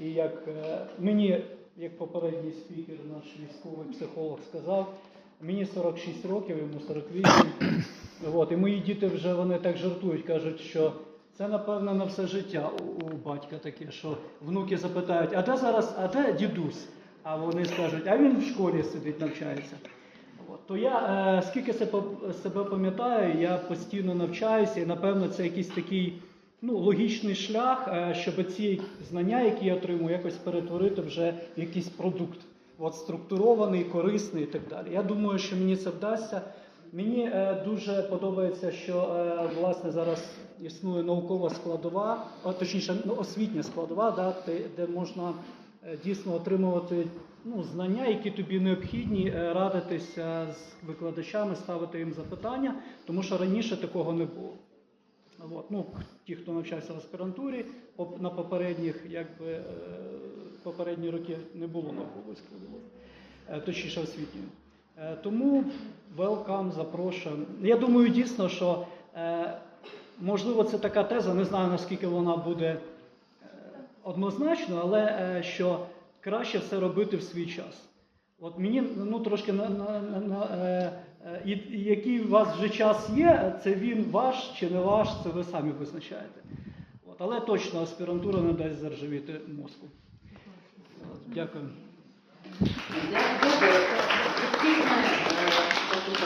І як е, мені, як попередній спікер, наш військовий психолог сказав, мені 46 років, йому 48. От, і мої діти вже вони так жартують, кажуть, що це напевно на все життя у, у батька таке, що внуки запитають, а де зараз, а де дідусь? А вони скажуть, а він в школі сидить, навчається. От, то я е, скільки себе пам'ятаю, я постійно навчаюся, і напевно це якийсь такий ну, логічний шлях, е, щоб ці знання, які я отримую, якось перетворити вже в якийсь продукт. От структурований, корисний і так далі. Я думаю, що мені це вдасться. Мені е, дуже подобається, що е, власне зараз існує наукова складова, а, точніше, ну, освітня складова, да, де, можна е, дійсно отримувати ну, знання, які тобі необхідні, е, радитися з викладачами, ставити їм запитання, тому що раніше такого не було. От, ну, ті, хто навчався в аспірантурі, на попередніх, якби, е, попередні роки не було наукової складової, е, точніше освітньої. Е, Тому welcome, запрошуємо. Я думаю, дійсно, що можливо це така теза, не знаю наскільки вона буде однозначно, але що краще все робити в свій час. От мені ну трошки на, на, на, на е, е, який у вас вже час є, це він ваш чи не ваш, це ви самі визначаєте. От, але точно аспірантура не дасть заржавіти мозку. От, дякую.